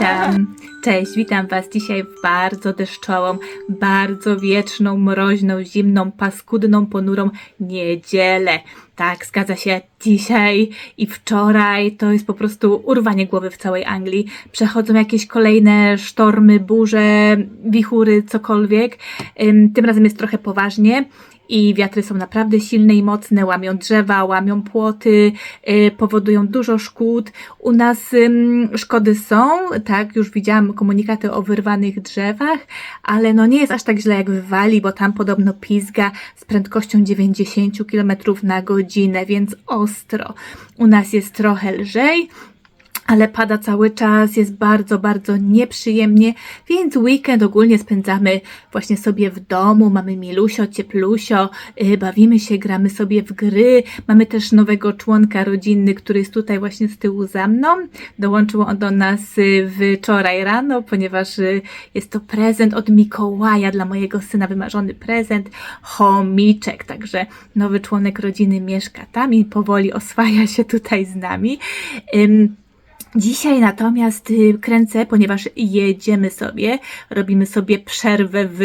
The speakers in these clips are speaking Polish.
Witam. Cześć, witam Was dzisiaj w bardzo deszczową, bardzo wieczną, mroźną, zimną, paskudną, ponurą niedzielę. Tak, zgadza się, dzisiaj i wczoraj to jest po prostu urwanie głowy w całej Anglii. Przechodzą jakieś kolejne sztormy, burze, wichury, cokolwiek. Ym, Tym razem jest trochę poważnie i wiatry są naprawdę silne i mocne, łamią drzewa, łamią płoty, y, powodują dużo szkód. U nas szkody są, tak, już widziałam komunikaty o wyrwanych drzewach, ale no nie jest aż tak źle jak w Walii, bo tam podobno pizga z prędkością 90 km na godzinę, więc ostro. U nas jest trochę lżej, ale pada cały czas, jest bardzo, bardzo nieprzyjemnie, więc weekend ogólnie spędzamy właśnie sobie w domu, mamy milusio, cieplusio, yy, bawimy się, gramy sobie w gry, mamy też nowego członka rodziny, który jest tutaj właśnie z tyłu za mną, dołączył on do nas yy, wczoraj rano, ponieważ yy, jest to prezent od Mikołaja dla mojego syna, wymarzony prezent, chomiczek, także nowy członek rodziny mieszka tam i powoli oswaja się tutaj z nami. Ym, Dzisiaj natomiast y, kręcę, ponieważ jedziemy sobie, robimy sobie przerwę w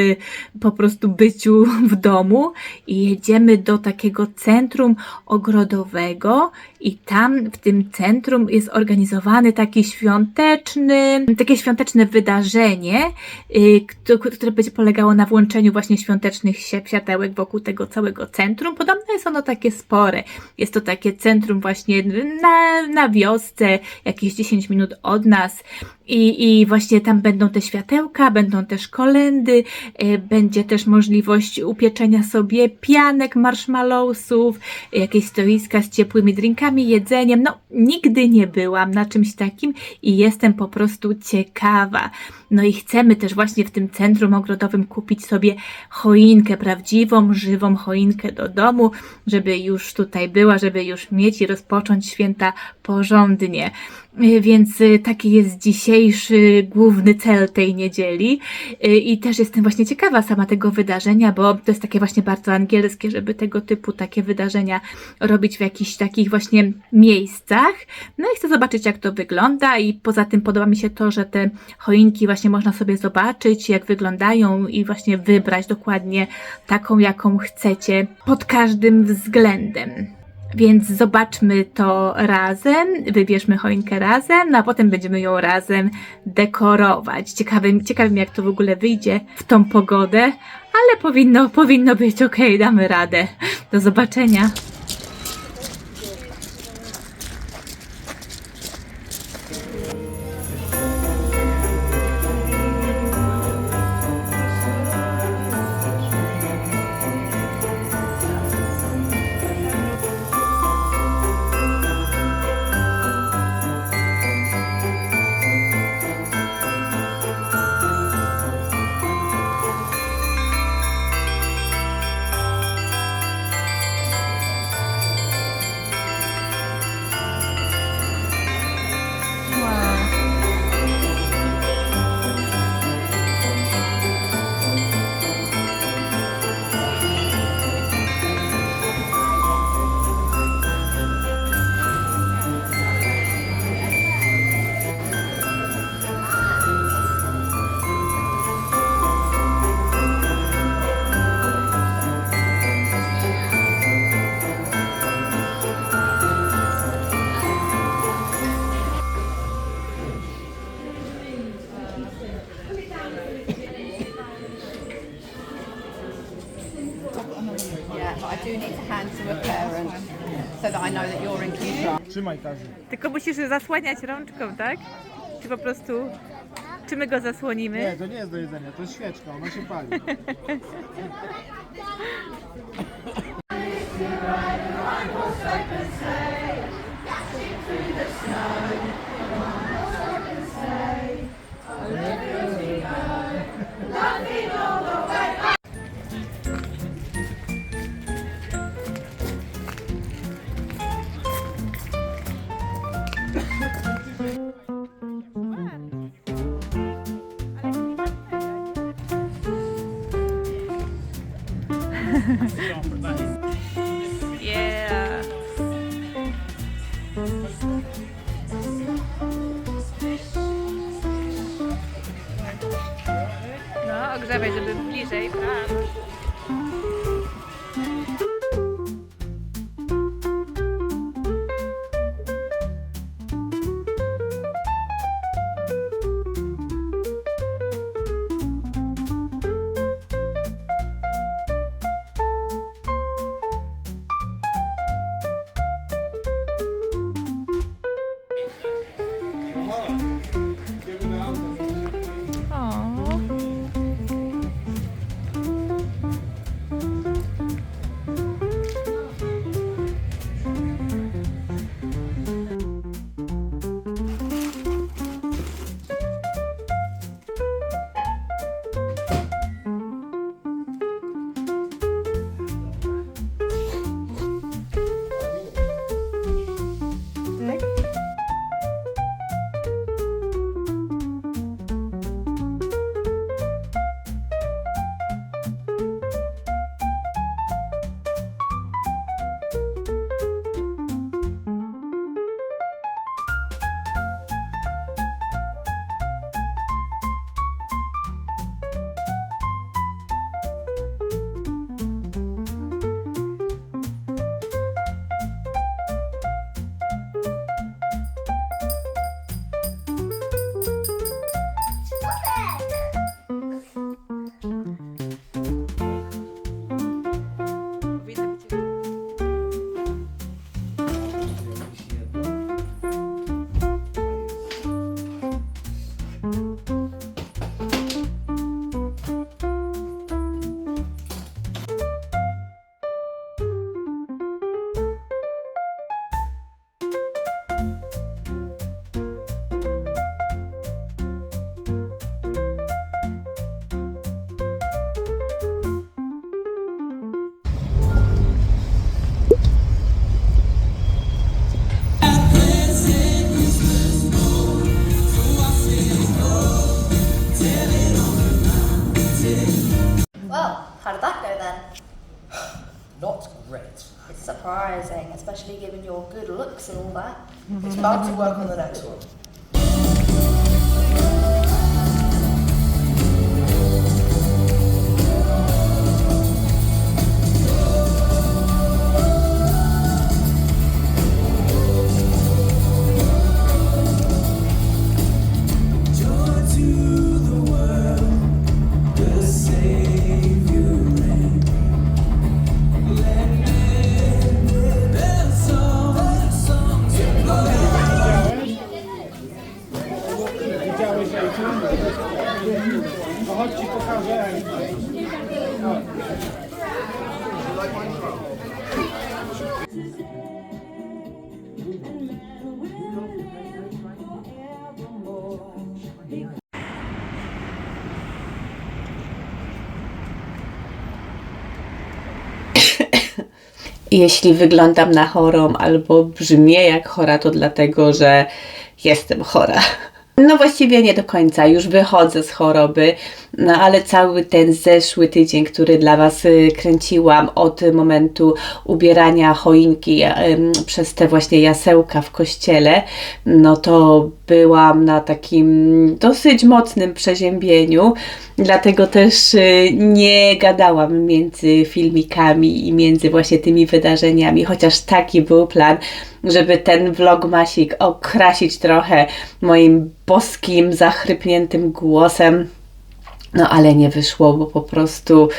po prostu byciu w domu i jedziemy do takiego centrum ogrodowego i tam w tym centrum jest organizowany taki świąteczny, takie świąteczne wydarzenie, y, które będzie polegało na włączeniu właśnie świątecznych światełek wokół tego całego centrum. Podobno jest ono takie spore. Jest to takie centrum właśnie na, na wiosce, jakieś 10 minut od nas. I, I właśnie tam będą te światełka, będą też kolendy, e, będzie też możliwość upieczenia sobie pianek, marshmallowsów, jakieś stoiska z ciepłymi drinkami, jedzeniem. No, nigdy nie byłam na czymś takim i jestem po prostu ciekawa. No i chcemy też właśnie w tym centrum ogrodowym kupić sobie choinkę, prawdziwą, żywą choinkę do domu, żeby już tutaj była, żeby już mieć i rozpocząć święta porządnie. Y, Więc y, taki jest dzisiejszy główny cel tej niedzieli. Y, I też jestem właśnie ciekawa sama tego wydarzenia, bo to jest takie właśnie bardzo angielskie, żeby tego typu takie wydarzenia robić w jakichś takich właśnie miejscach. No i chcę zobaczyć, jak to wygląda. I poza tym podoba mi się to, że te choinki właśnie można sobie zobaczyć, jak wyglądają i właśnie wybrać dokładnie taką, jaką chcecie pod każdym względem. Więc zobaczmy to razem, wybierzmy choinkę razem, no a potem będziemy ją razem dekorować. Ciekawym, ciekawym jak to w ogóle wyjdzie w tą pogodę, ale powinno, powinno być ok, damy radę. Do zobaczenia. Trzymaj Kazi. Tylko musisz zasłaniać rączką, tak? Czy po prostu... Czy my go zasłonimy? Nie, to nie jest do jedzenia, to jest świeczka, ona się pali. Bound to work on the next one. Jeśli wyglądam na chorą albo brzmię jak chora, to dlatego, że jestem chora. No właściwie nie do końca, już wychodzę z choroby, no ale cały ten zeszły tydzień, który dla Was y, kręciłam od momentu ubierania choinki em, przez te właśnie jasełka w kościele, no to byłam na takim dosyć mocnym przeziębieniu, dlatego też y, nie gadałam między filmikami i między właśnie tymi wydarzeniami, chociaż taki był plan, żeby ten vlogmasik okrasić trochę moim boskim, zachrypniętym głosem. No ale nie wyszło, bo po prostu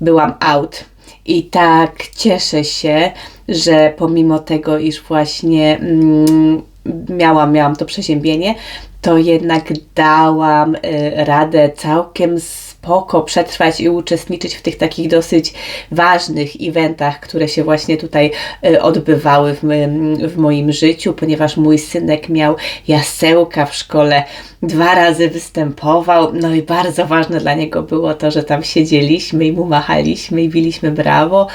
byłam out. I tak cieszę się, że pomimo tego, iż właśnie mm, miałam, miałam to przeziębienie, to jednak dałam y, radę całkiem spoko przetrwać i uczestniczyć w tych takich dosyć ważnych eventach, które się właśnie tutaj y, odbywały w, moim- w moim życiu, ponieważ mój synek miał jasełka w szkole, dwa razy występował, no i bardzo ważne dla niego było to, że tam siedzieliśmy i mu machaliśmy i biliśmy brawo.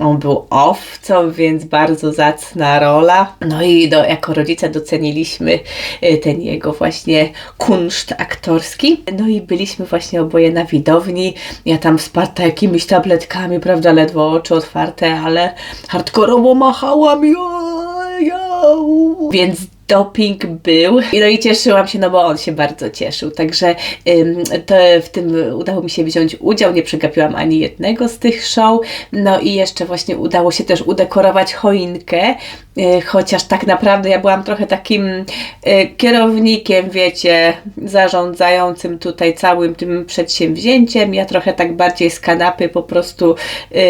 On był owcą, więc bardzo zacna rola. No i do, jako rodzice doceniliśmy y, ten jego właśnie kunszt aktorski. No i byliśmy właśnie oboje na widowni. Ja tam wsparta jakimiś tabletkami, prawda, ledwo oczy otwarte, ale hardkorowo machałam. Ja, ja. Więc doping był. No i cieszyłam się, no bo on się bardzo cieszył. Także to w tym udało mi się wziąć udział. Nie przegapiłam ani jednego z tych show. No i jeszcze właśnie udało się też udekorować choinkę. Y, Chociaż tak naprawdę ja byłam trochę takim y, kierownikiem, wiecie, zarządzającym tutaj całym tym przedsięwzięciem. Ja trochę tak bardziej z kanapy po prostu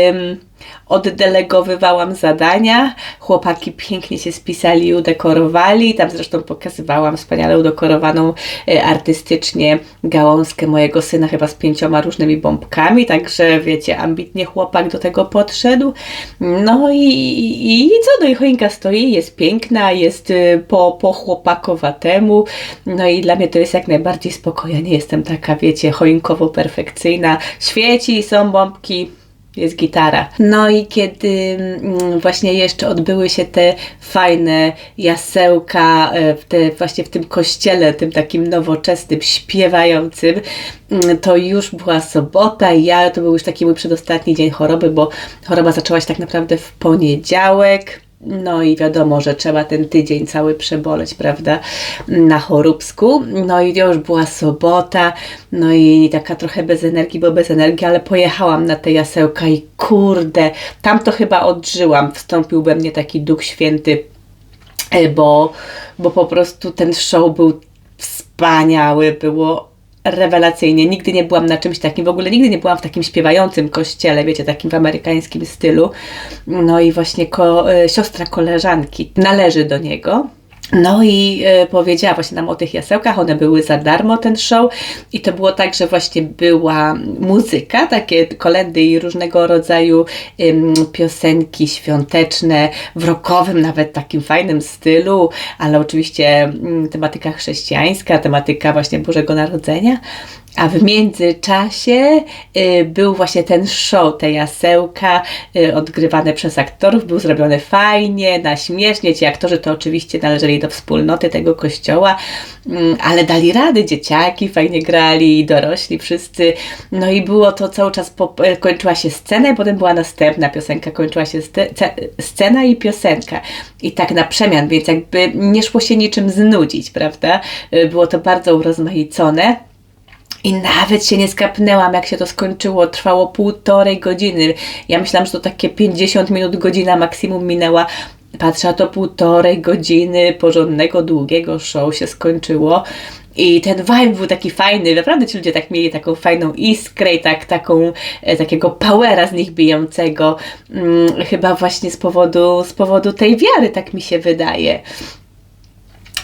ym, oddelegowywałam zadania. Chłopaki pięknie się spisali udekorowali. Tam zresztą pokazywałam wspaniale udekorowaną e, artystycznie gałązkę mojego syna, chyba z pięcioma różnymi bombkami. Także wiecie, ambitnie chłopak do tego podszedł. No i, i, i co? No i choinka stoi, jest piękna, jest y, po, po chłopakowatemu. No i dla mnie to jest jak najbardziej spokojnie. Nie jestem taka, wiecie, choinkowo perfekcyjna. Świeci, są bombki jest gitara. No i kiedy mm, właśnie jeszcze odbyły się te fajne jasełka e, w te, właśnie w tym kościele, tym takim nowoczesnym, śpiewającym, mm, to już była sobota i ja, to był już taki mój przedostatni dzień choroby, bo choroba zaczęła się tak naprawdę w poniedziałek. No i wiadomo, że trzeba ten tydzień cały przeboleć, prawda, na choróbsku. No i już była sobota, no i taka trochę bez energii, bo bez energii, ale pojechałam na te jasełka i kurde, tam to chyba odżyłam. Wstąpił we mnie taki Duch Święty, e, bo, bo po prostu ten show był wspaniały, było rewelacyjnie. Nigdy nie byłam na czymś takim, w ogóle nigdy nie byłam w takim śpiewającym kościele, wiecie, takim w amerykańskim stylu. No i właśnie ko- e, siostra koleżanki należy do niego. No i e, powiedziała właśnie nam o tych jasełkach, one były za darmo ten show i to było tak, że właśnie była muzyka, takie kolendy i różnego rodzaju ym, piosenki świąteczne, w rockowym nawet takim fajnym stylu, ale oczywiście ym, tematyka chrześcijańska, tematyka właśnie Bożego Narodzenia. A w międzyczasie y, był właśnie ten show, te jasełka y, odgrywane przez aktorów, był zrobiony fajnie, na śmiesznie. Ci aktorzy to oczywiście należeli do wspólnoty tego kościoła, mm, ale dali rady, dzieciaki fajnie grali, dorośli wszyscy. No i było to cały czas, po, y, kończyła się scena i potem była następna piosenka, kończyła się sce- ce- scena i piosenka. I tak na przemian, więc jakby nie szło się niczym znudzić, prawda? Y, Było to bardzo urozmaicone. I nawet się nie skapnęłam, jak się to skończyło. Trwało półtorej godziny. Ja myślałam, że to takie 50 minut, godzina maksimum minęła. Patrzę, to półtorej godziny porządnego, długiego show się skończyło. I ten vibe był taki fajny, naprawdę ci ludzie tak mieli taką fajną iskrę i tak, taką, e, takiego powera z nich bijącego. Mm, chyba właśnie z powodu, z powodu tej wiary, tak mi się wydaje.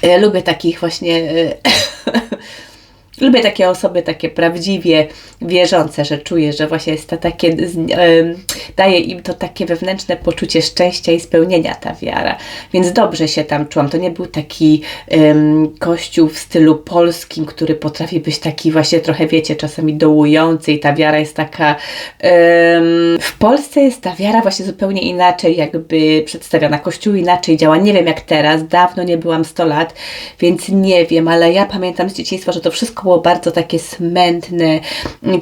E, Lubię takich właśnie. Lubię takie osoby, takie prawdziwie wierzące, że czuję, że właśnie jest to takie, daje im to takie wewnętrzne poczucie szczęścia i spełnienia ta wiara. Więc dobrze się tam czułam. To nie był taki em, kościół w stylu polskim, który potrafi być taki właśnie trochę, wiecie, czasami dołujący i ta wiara jest taka... em, w Polsce jest ta wiara właśnie zupełnie inaczej jakby przedstawiona. Kościół inaczej działa. Nie wiem jak teraz, dawno nie byłam 100 lat, więc nie wiem, ale ja pamiętam z dzieciństwa, że to wszystko było bardzo takie smętne.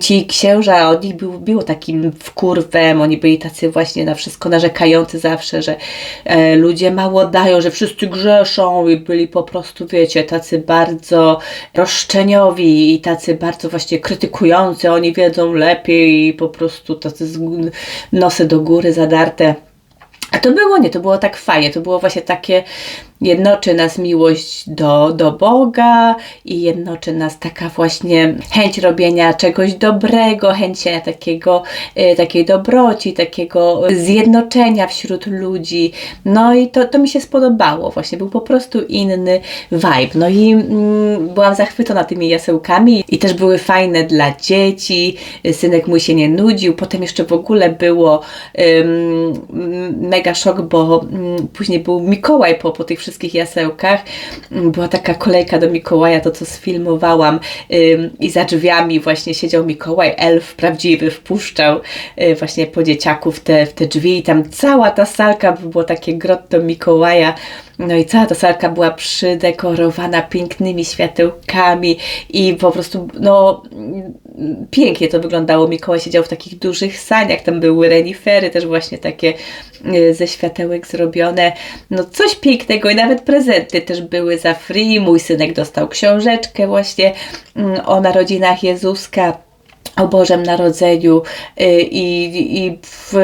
Ci księża, od nich był, było takim wkurwem, oni byli tacy właśnie na wszystko narzekający zawsze, że e, ludzie mało dają, że wszyscy grzeszą i byli po prostu, wiecie, tacy bardzo roszczeniowi i tacy bardzo właśnie krytykujący, oni wiedzą lepiej i po prostu tacy z, nosy do góry zadarte. A to było nie, to było tak fajnie, to było właśnie takie, jednoczy nas miłość do, do Boga i jednoczy nas taka właśnie chęć robienia czegoś dobrego, chęć takiego, e, takiej dobroci, takiego zjednoczenia wśród ludzi. No i to, to mi się spodobało, właśnie był po prostu inny vibe. No i mm, byłam zachwycona tymi jasełkami i też były fajne dla dzieci. Synek mój się nie nudził. Potem jeszcze w ogóle było mega szok, bo mm, później był Mikołaj po, po tych wszystkich jasełkach. Mm, Była taka kolejka do Mikołaja, to co sfilmowałam i za drzwiami właśnie siedział Mikołaj, elf prawdziwy, wpuszczał y, właśnie po dzieciaku w te, w te drzwi i tam cała ta salka było takie grotto Mikołaja. No i cała ta salka była przydekorowana pięknymi światełkami i po prostu, no, pięknie to wyglądało. Mikołaj siedział w takich dużych saniach, tam były renifery też właśnie takie y, ze światełek zrobione. No coś pięknego i nawet prezenty też były za free. Mój synek dostał książeczkę właśnie mm, o narodzinach Jezuska o Bożym Narodzeniu y, i, i w,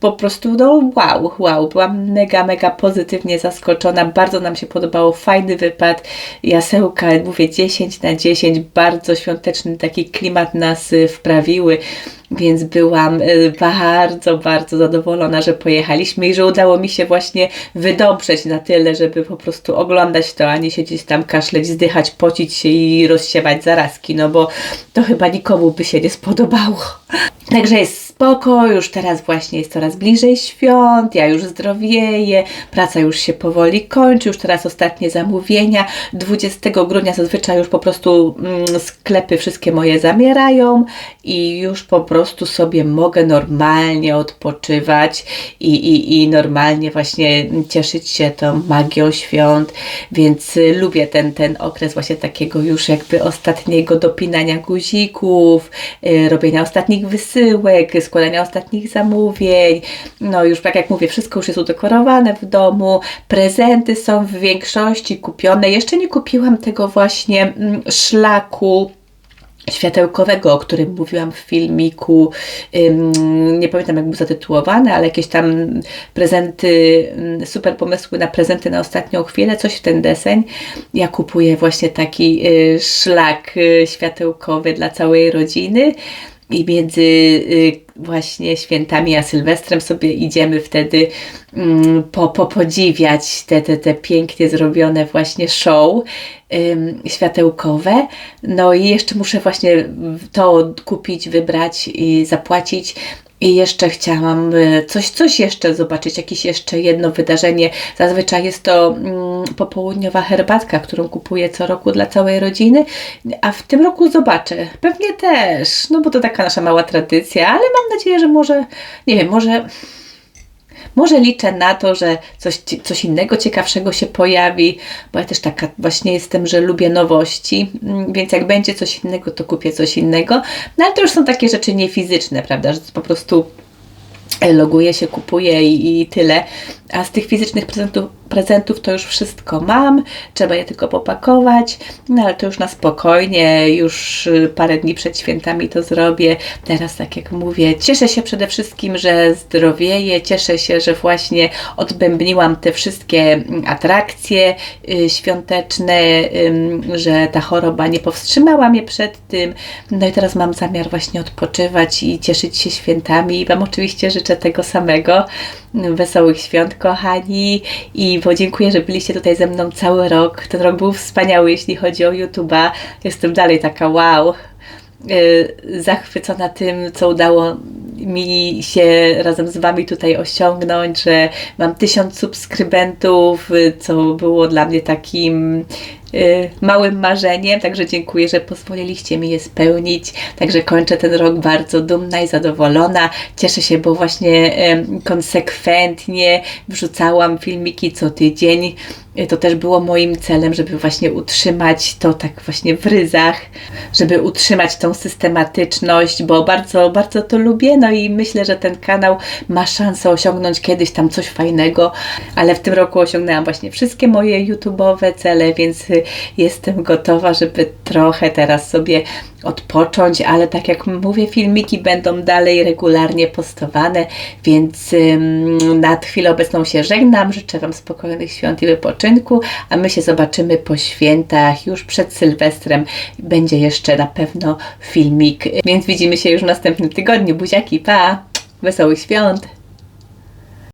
po prostu no wow, wow, byłam mega, mega pozytywnie zaskoczona, bardzo nam się podobało, fajny wypad, jasełka, mówię 10 na 10, bardzo świąteczny taki klimat nas y, wprawiły, więc byłam y, bardzo, bardzo zadowolona, że pojechaliśmy i że udało mi się właśnie wydobrzeć na tyle, żeby po prostu oglądać to, a nie siedzieć tam, kaszleć, zdychać, pocić się i rozsiewać zarazki, no bo to chyba nikomu by się nie spodobało. Także jest spoko, już teraz właśnie jest coraz bliżej świąt, ja już zdrowieję, praca już się powoli kończy, już teraz ostatnie zamówienia. 20 grudnia zazwyczaj już po prostu mm, sklepy wszystkie moje zamierają i już po prostu sobie mogę normalnie odpoczywać i, i, i normalnie właśnie cieszyć się tą magią świąt, więc y, lubię ten, ten okres właśnie takiego już jakby ostatniego dopinania guzików, y, robienia ostatnich wysyłek, składania ostatnich zamówień. No już tak jak mówię, wszystko już jest udekorowane w domu, prezenty są w większości kupione. Jeszcze nie kupiłam tego właśnie mm, szlaku światełkowego, o którym mówiłam w filmiku, nie pamiętam jak był zatytułowany, ale jakieś tam prezenty, ym, super pomysły na prezenty na ostatnią chwilę, coś w ten deseń. Ja kupuję właśnie taki y, szlak y, światełkowy dla całej rodziny i między y, właśnie świętami a Sylwestrem sobie idziemy wtedy mm, po, po podziwiać te, te, te pięknie zrobione właśnie show światełkowe. No i jeszcze muszę właśnie to kupić, wybrać i zapłacić. I jeszcze chciałam y, coś, coś jeszcze zobaczyć, jakieś jeszcze jedno wydarzenie. Zazwyczaj jest to mm, popołudniowa herbatka, którą kupuję co roku dla całej rodziny, a w tym roku zobaczę. Pewnie też, no bo to taka nasza mała tradycja, ale mam nadzieję, że może, nie wiem, może może liczę na to, że coś, coś innego ciekawszego się pojawi, bo ja też taka właśnie jestem, że lubię nowości, mm, więc jak będzie coś innego, to kupię coś innego. No ale to już są takie rzeczy niefizyczne, prawda, że po prostu loguję się, kupuję i, i tyle. A z tych fizycznych prezentów, prezentów to już wszystko mam, trzeba je tylko popakować, no ale to już na spokojnie, już y, parę dni przed świętami to zrobię. Teraz, tak jak mówię, cieszę się przede wszystkim, że zdrowieję, cieszę się, że właśnie odbębniłam te wszystkie mm, atrakcje y, świąteczne, że ta choroba nie powstrzymała mnie przed tym. No i teraz mam zamiar właśnie odpoczywać i cieszyć się świętami i Wam oczywiście życzę tego samego. Wesołych świąt, kochani, i podziękuję, że byliście tutaj ze mną cały rok. Ten rok był wspaniały, jeśli chodzi o YouTube'a. Jestem dalej taka wow, yy, zachwycona tym, co udało mi się razem z Wami tutaj osiągnąć, że mam tysiąc subskrybentów, y, co było dla mnie takim y, małym marzeniem, także dziękuję, że pozwoliliście mi je spełnić. Także kończę ten rok bardzo dumna i zadowolona. Cieszę się, bo właśnie konsekwentnie wrzucałam filmiki co tydzień. Y, To też było moim celem, żeby właśnie utrzymać to tak właśnie w ryzach, żeby utrzymać tą systematyczność, bo bardzo, bardzo to lubię. No i myślę, że ten kanał ma szansę osiągnąć kiedyś tam coś fajnego, ale w tym roku osiągnęłam właśnie wszystkie moje YouTube'owe cele, więc y, jestem gotowa, żeby trochę teraz sobie odpocząć, ale tak jak mówię, filmiki będą dalej regularnie postowane, więc na chwilę obecną się żegnam. Życzę Wam spokojnych świąt i wypoczynku, a my się zobaczymy po świętach, już przed Sylwestrem. Będzie jeszcze na pewno filmik, więc widzimy się już w następnym tygodniu. Buziaki, pa! Wesołych świąt!